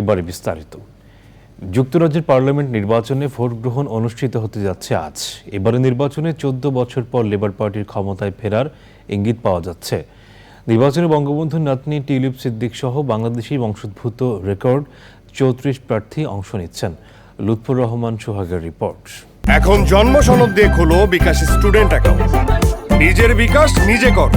এবারে বিস্তারিত। যুক্তরাজ্যের পার্লামেন্ট নির্বাচনে ভোট গ্রহণ অনুষ্ঠিত হতে যাচ্ছে আজ। এবারে নির্বাচনে চোদ্দ বছর পর লেবার পার্টির ক্ষমতায় ফেরার ইঙ্গিত পাওয়া যাচ্ছে। নির্বাচনে বঙ্গবন্ধুর নাতনি টিউলিপ সিদ্দিক সহ বাংলাদেশি বংশোদ্ভূত রেকর্ড চৌত্রিশ প্রার্থী অংশ নিচ্ছেন। লুৎফুর রহমান সোহাগের রিপোর্ট। এখন জন্ম সনদ দিয়ে খোলো বিকাশ স্টুডেন্ট অ্যাকাউন্ট। নিজের বিকাশ নিজে কর।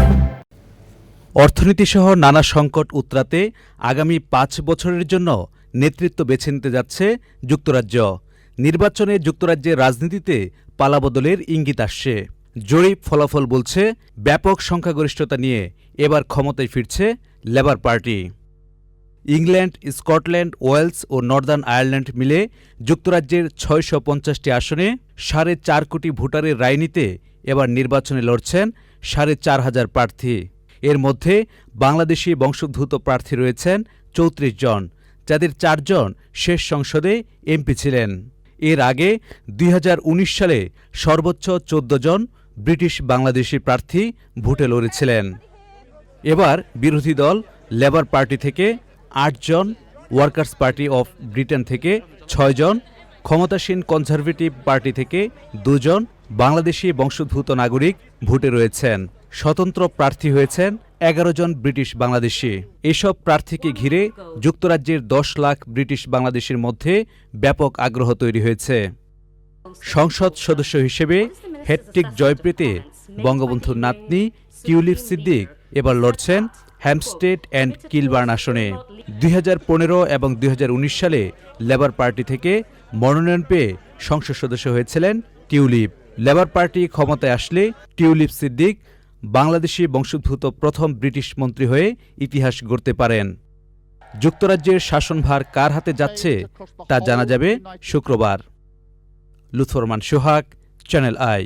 অর্থনীতিসহ নানা সংকট উতরাতে আগামী পাঁচ বছরের জন্য নেতৃত্ব বেছে নিতে যাচ্ছে যুক্তরাজ্য। নির্বাচনে যুক্তরাজ্যের রাজনীতিতে পালাবদলের ইঙ্গিত আসছে। জরিপ ফলাফল বলছে, ব্যাপক সংখ্যাগরিষ্ঠতা নিয়ে এবার ক্ষমতায় ফিরছে Labour party. England, Scotland, Wales ও নর্দার্ন আয়ারল্যান্ড মিলে যুক্তরাজ্যের ছয়শো পঞ্চাশটি আসনে সাড়ে চার কোটি ভোটারের রায় নিতে এবার নির্বাচনে লড়ছেন সাড়ে চার হাজার প্রার্থী। এর মধ্যে বাংলাদেশি বংশোদ্ভূত প্রার্থী রয়েছেন চৌত্রিশ জন, যাদের চারজন শেষ সংসদে এমপি ছিলেন। এর আগে দুই হাজার উনিশ সালে সর্বোচ্চ চোদ্দ জন ব্রিটিশ বাংলাদেশি প্রার্থী ভোটে লড়েছিলেন। এবার বিরোধী দল লেবার পার্টি থেকে আটজন ওয়ার্কার্স পার্টি অফ ব্রিটেন থেকে ছয়জন ক্ষমতাসীন কনজারভেটিভ পার্টি থেকে দুজন বাংলাদেশি বংশোদ্ভূত নাগরিক ভোটে রয়েছেন। স্বতন্ত্র প্রার্থী হয়েছেন এগারো জন ব্রিটিশ বাংলাদেশি। এসব প্রার্থীকে ঘিরে যুক্তরাজ্যের দশ লাখ ব্রিটিশ বাংলাদেশের মধ্যে ব্যাপক আগ্রহ তৈরি হয়েছে। সংসদ সদস্য হিসেবে হ্যাট্রিক জয় পেতে বঙ্গবন্ধুর নাতনি টিউলিপ সিদ্দিক এবার লড়ছেন হ্যামস্টেড অ্যান্ড কিলবার্ন আসনে। দুই হাজার পনেরো এবং দুই হাজার উনিশ সালে লেবার পার্টি থেকে মনোনয়ন পেয়ে সংসদ সদস্য হয়েছিলেন টিউলিপ। লেবার পার্টি ক্ষমতায় আসলে টিউলিপ সিদ্দিক বাংলাদেশি বংশোদ্ভূত প্রথম ব্রিটিশ মন্ত্রী হয়ে ইতিহাস গড়তে পারেন। যুক্তরাজ্যের শাসনভার কার হাতে যাচ্ছে তা জানা যাবে শুক্রবার। লুথরমান সোহাগ চ্যানেল আই